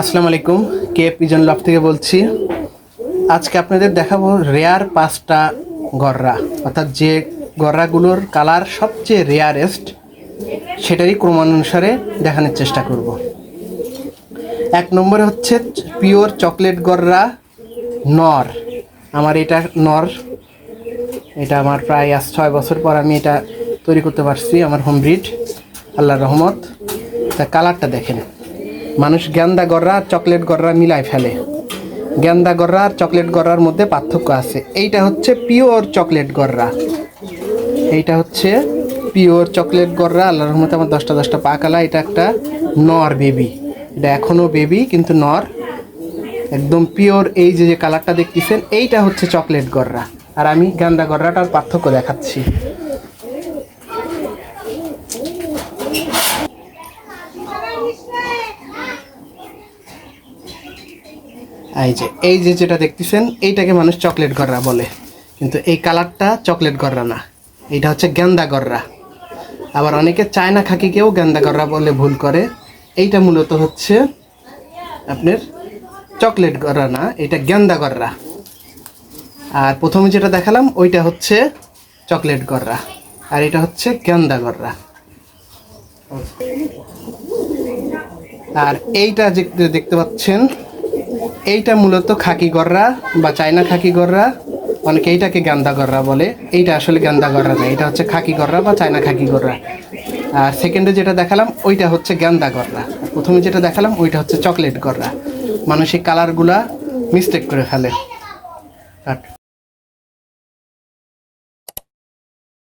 আসসালামু আলাইকুম, কে pigeon loaf থেকে বলছি। আজকে আপনাদের দেখাবো রেয়ার পাঁচটা গররা, অর্থাৎ যে গররাগুলোর কালার সবচেয়ে রেয়ারেস্ট, সেটারই ক্রমানুসারে দেখানোর চেষ্টা করব। এক নম্বরে হচ্ছে পিওর চকলেট গররা, নর। আমার এটা নর, এটা আমার প্রায় আজ ছয় বছর পর আমি এটা তৈরি করতে পারছি, আমার হোম ব্রিড, আল্লাহর রহমত। তা কালারটা দেখেন। মানুষ গ্যান্দা গররা আর চকলেট গররা মিলায় ফেলে। গ্যান্দা গররা আর চকলেট গররার মধ্যে পার্থক্য আছে। এইটা হচ্ছে পিওর চকলেট গররা। এইটা হচ্ছে পিওর চকলেট গররা। আল্লাহর রহমতে আমার দশটা দশটা পা কালা এটা একটা নর বেবি। এটা এখনও বেবি, কিন্তু নর। একদম পিওর এই যে যে কালারটা দেখতেছেন, এইটা হচ্ছে চকলেট গররা। আর আমি গান্দা গররাটার পার্থক্য দেখাচ্ছি। এই যে এই যে যেটা দেখতেছেন, এইটাকে মানুষ চকলেট গররা বলে। কিন্তু এই কালারটা চকলেট গররা না। এইটা হচ্ছে গেন্দা গররা আবার অনেকে চায়না খাকিকেও গেন্দা গররা বলে ভুল করে। এইটা মূলত হচ্ছে আপনার চকলেট গররা না, এটা গেন্দা গররা আর প্রথমে যেটা দেখালাম, ওইটা হচ্ছে চকলেট গররা আর এটা হচ্ছে গেন্দা গররা আর এইটা যে দেখতে পাচ্ছেন এইটা মূলত খাকি গররা বা চায়না খাকি গররা, অনেকে এইটাকে গান্দা গররা বলে। এইটা আসলে গান্দা গররা না, এটা হচ্ছে খাকি গররা বা চায়না খাকি গররা। আর সেকেন্ডে যেটা দেখালাম, ওইটা হচ্ছে গান্দা গররা। প্রথমে যেটা দেখালাম, ওইটা হচ্ছে চকলেট গররা। মানুষ এই কালারগুলা মিস্টেক করে ফেলে।